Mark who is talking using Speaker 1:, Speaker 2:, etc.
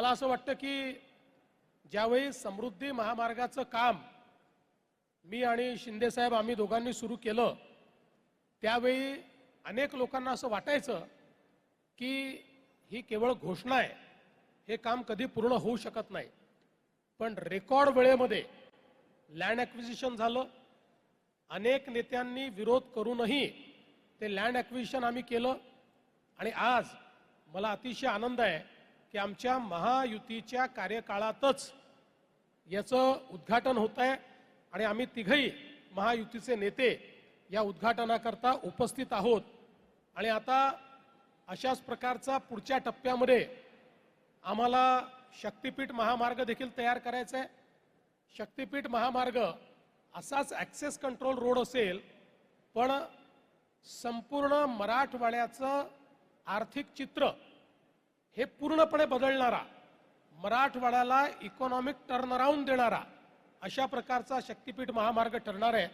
Speaker 1: मला असं वाटतं की ज्यावेळी समृद्धी महामार्गाचं काम मी आणि शिंदेसाहेब आम्ही दोघांनी सुरू केलं त्यावेळी अनेक लोकांना असं वाटायचं की ही केवळ घोषणा आहे हे काम कधी पूर्ण होऊ शकत नाही. पण रेकॉर्ड वेळेमध्ये लँड ॲक्विजिशन झालं अनेक नेत्यांनी विरोध करूनही ते लँड ॲक्विजिशन आम्ही केलं आणि आज मला अतिशय आनंद आहे की आमच्या महायुतीच्या कार्यकाळातच याचं उद्घाटन होत आहे आणि आम्ही तिघही महायुतीचे नेते या उद्घाटनाकरता उपस्थित आहोत. आणि आता अशाच प्रकारचा पुढच्या टप्प्यामध्ये आम्हाला शक्तिपीठ महामार्ग देखील तयार करायचा आहे शक्तिपीठ महामार्ग असाच ॲक्सेस कंट्रोल रोड असेल पण संपूर्ण मराठवाड्याचं आर्थिक चित्र हे पूर्णपणे बदलणारा मराठवाड्याला इकॉनॉमिक टर्नअराऊंड देणारा अशा प्रकारचा शक्तीपीठ महामार्ग ठरणार आहे.